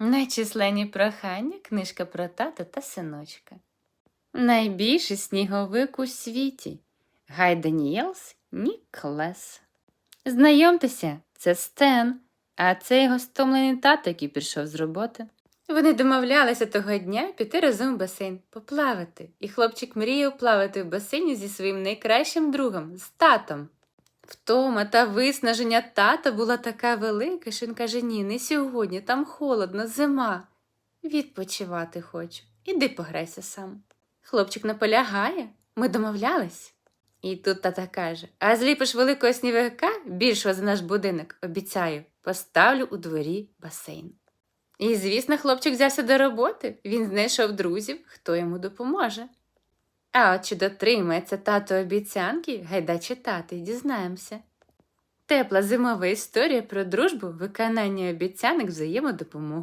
Найчисленні прохання книжка про тата та синочка. Найбільший сніговик у світі Гай Даніелс Ніклес. Знайомтеся, це Стен, а це його стомлений тато, який прийшов з роботи. Вони домовлялися того дня піти разом в басейн, поплавати, і хлопчик мріяв плавати в басейні зі своїм найкращим другом, з татом. Втома та виснаження тата була така велика, що він каже: ні, не сьогодні, там холодно, зима. Відпочивати хочу. Іди пограйся сам. Хлопчик наполягає, ми домовлялись. І тут тата каже: А зліпиш великого сніговика, більшого за наш будинок, обіцяю, поставлю у дворі басейн. І, звісно, хлопчик взявся до роботи. Він знайшов друзів, хто йому допоможе. А от чи дотримається тато обіцянки, гайда читати, дізнаємося. Тепла зимова історія про дружбу, виконання обіцянок взаємодопомогу.